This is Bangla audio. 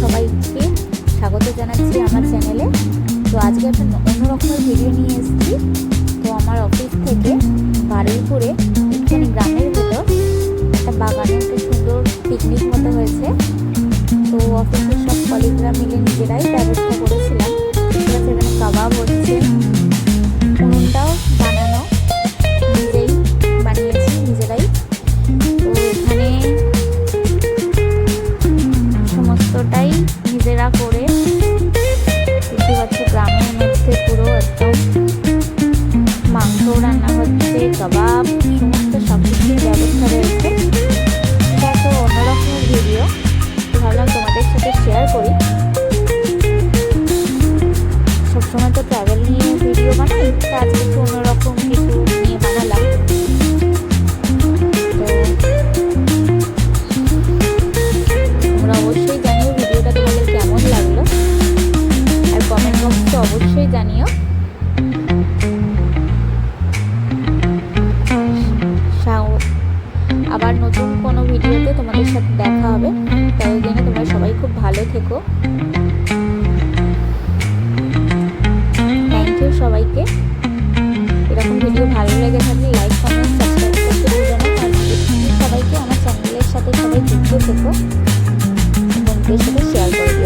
সবাইকে স্বাগত জানাচ্ছি আমার চ্যানেলে। তো আজকে একটা অন্য রকমের ভিডিও নিয়ে এসেছি। তো আমার অফিস থেকে বারুইপুরে একটুখানি গ্রামের ভেতর একটা বাগানে একটা সুন্দর পিকনিক মতো হয়েছে। তো অফিসের সব কলিগরা মিলে নিজেরাই ব্যবস্থা করেছিলাম। সেখানে কাবাব হচ্ছে। সমস্তটাই নিজেরা করে দেখতে পাচ্ছ গ্রামের মধ্যে পুরো একদম মাংস রান্না হচ্ছে, কাবাব, সমস্ত সব কিছুর ব্যবস্থা রয়েছে। এটা একটা অন্যরকমের ভিডিও ভাবলাম তোমাদের সাথে শেয়ার করি। সবসময় তো ট্রাভেল নিয়ে ভিডিও বানাই, তা আজকে আবার নতুন কোনো ভিডিওতে তোমাদের সাথে দেখা হবে। ততদিনে তোমরা সবাই খুব ভালো থেকো। থ্যাংক ইউ সবাইকে। এরকম ভিডিও ভালো লেগে থাকলে লাইক কমেন্ট সবাইকে আমার চ্যানেলের সাথে সবাই যুক্ত থেকো বন্ধুদের সাথে শেয়ার করে